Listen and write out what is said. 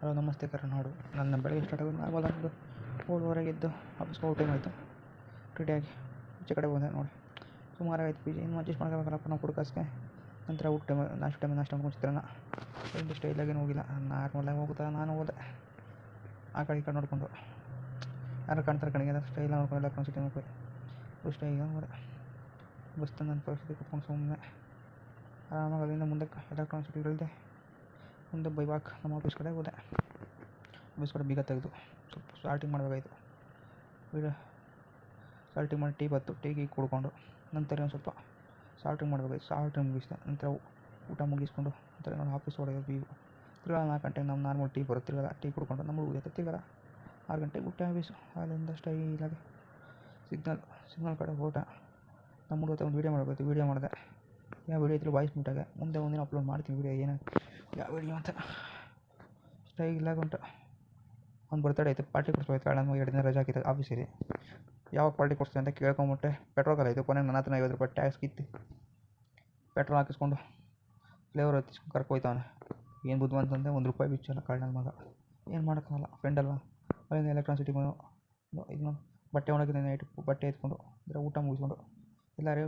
Hello, ನಮಸ್ತೆ ಕರ್ನಾಡು ನನ್ನ ಬೆಳಗ್ಗೆ ಸ್ಟಾರ್ಟ್ ಆಗೋದು ಆಗಲ್ಲ ಒಂದು ಏಳುವರೆಗೆ ಎದ್ದು ವಾಪಸ್ ಹೋಗೋ ಟೈಮ್ ಆಯಿತು ರೆಡಿಯಾಗಿ ಈಚೆ ಕಡೆ ಬಂದೆ ನೋಡಿ. ಸುಮಾರು ಆಯ್ತು ಪಿ ಜಿ. ಇನ್ನು ಅಡ್ಜಸ್ಟ್ ಮಾಡ್ಕೋಬೇಕಲ್ಲಪ್ಪ ನಾವು ನಂತರ ಊಟ ಟೈಮ್, ನಾಷ್ಟು ಟೈಮ್, ನಾಷ್ಟ ಮಾಡ್ಕೊಂಡು ಚಿತ್ರಾನ್ನ ಒಂದು ಸ್ಟೈಲಾಗೇನು ಹೋಗಿಲ್ಲ. ನಾರ್ಮಲಾಗಿ ಹೋಗ್ತಾ ನಾನು ಹೋದೆ. ಆ ಕಡೆ ಈ ಕಡೆ ನೋಡಿಕೊಂಡು. ಯಾರು ಕಾಣ್ತಾರೆ ಕಡೆಗೆ ಸ್ಟೈಲ್ ನೋಡ್ಕೊಂಡು ಎಲ್ಲ ಸಿಟಿ ನೋಡ್ಕೊಂಡು. ಫಸ್ಟ್ ಸ್ಟೈಲ್ ಹೋದೆ ಬಸ್ ತಂದು ನನ್ನ ಪರಿಸ್ಥಿತಿ ಕುತ್ಕೊಂಡು ಸುಮ್ಮನೆ ಆರಾಮಾಗಿ ಅಲ್ಲಿಂದ ಮುಂದಕ್ಕೆ ಎಲೆಕ್ಟ್ರಾನಿಕ್ ಸಿಟಿಗಳಿದೆ ಮುಂದೆ ಬೈ ವಾಕ್ ನಮ್ಮ ಆಫೀಸ್ ಕಡೆ ಹೋದೆ. ಆಫೀಸ್ ಕಡೆ ಬೀಗ ತೆಗೆದು ಸ್ವಲ್ಪ ಸ್ಟಾರ್ಟಿಂಗ್ ಮಾಡಬೇಕಾಯಿತು. ಬೀಗ ಸ್ಟಾರ್ಟಿಂಗ್ ಮಾಡಿ ಟೀ ಬತ್ತು, ಟೀ ಗೀ ಕುಡ್ಕೊಂಡು ನಂತರ ಒಂದು ಸ್ವಲ್ಪ ಸಾಲ್ಟಿಂಗ್ ಮಾಡಬೇಕಾಯ್ತು. ಸಾಲ್ಟಿಂಗ್ ಮುಗಿಸಿದೆ ನಂತರ ಊಟ ಮುಗಿಸ್ಕೊಂಡು ನಂತರ ನೋಡಿ ಆಫೀಸ್ ಹೊಡೆಯೋದು ಬೀಗು ತಿರ್ಗಾ ನಾಲ್ಕು ಗಂಟೆಗೆ ನಮ್ಮ ನಾರ್ಮಲ್ ಟೀ ಬರುತ್ತೆ ಟೀ ಕುಡ್ಕೊಂಡು ನಮ್ಮ ಹೋಗುತ್ತೆ ತಿರ್ಗಾ ಆರು ಗಂಟೆಗೆ ಊಟ ಆಫೀಸು ಅಲ್ಲಿಂದ ಸ್ಟೈಲಾಗಿ ಸಿಗ್ನಲ್ ಸಿಗ್ನಲ್ ಕಡೆ ಓಟ ನಮ್ಮ ಹುಡುಗ ಒಂದು ವೀಡಿಯೋ ಮಾಡಬೇಕು ವೀಡಿಯೋ ಮಾಡಿದೆ. ಯಾವ ವೀಡಿಯೋ ವಾಯ್ಸ್ ಮುಟ್ಟಾಗೆ ಮುಂದೆ ಒಂದಿನ ಅಪ್ಲೋಡ್ ಮಾಡ್ತೀನಿ. ವೀಡಿಯೋ ಏನು ಯಾವ ವೀಡಿಯೋ ಅಂತ ಇಲ್ಲ ಉಂಟು ಅವ್ನು ಬರ್ತಡೇ ಆಯಿತು ಪಾರ್ಟಿ ಕೊಡಿಸ್ಬೇಕು ಕಾರಣ ಎರಡು ದಿನ ರಜೆ ಹಾಕಿದ್ದೆ ಆಫೀಸಿಗೆ ಯಾವಾಗ ಪಾರ್ಟಿ ಕೊಡಿಸ್ತೀನಿ ಅಂತ ಕೇಳ್ಕೊಂಬಿಟ್ಟೆ. ಪೆಟ್ರೋಲ್ ಕಲಾಯಿತು ಕೊನೆಗೆ ನನ್ನ ಹತ್ರ ಐವತ್ತು ರೂಪಾಯಿ ಟ್ಯಾಕ್ಸ್ ಕಿತ್ತು. ಪೆಟ್ರೋಲ್ ಹಾಕಿಸ್ಕೊಂಡು ಫ್ಲೇವರ್ ಹತ್ತಿಸ್ಕೊಂಡು ಕರ್ಕೊಯ್ತವನೆ ಏನು ಬುದ್ಧಿವಂತಂದೆ ಒಂದು ರೂಪಾಯಿ ಬಿಚ್ಚಲ್ಲ ಕಳ್ಳನ ಮಗ. ಏನು ಮಾಡೋಕ್ಕಾಗಲ್ಲ ಫ್ರೆಂಡ್ ಅಲ್ವಾ? ಅಲ್ಲಿಂದ ಎಲೆಕ್ಟ್ರಾನ್ಸಿಟಿ ಬಂದು, ಇದು ಬಟ್ಟೆ ಒಣಗಿದ ನೈಟ್ ಬಟ್ಟೆ ಎತ್ಕೊಂಡು, ಅಂದರೆ ಊಟ ಮುಗಿಸ್ಕೊಂಡು, ಎಲ್ಲರೂ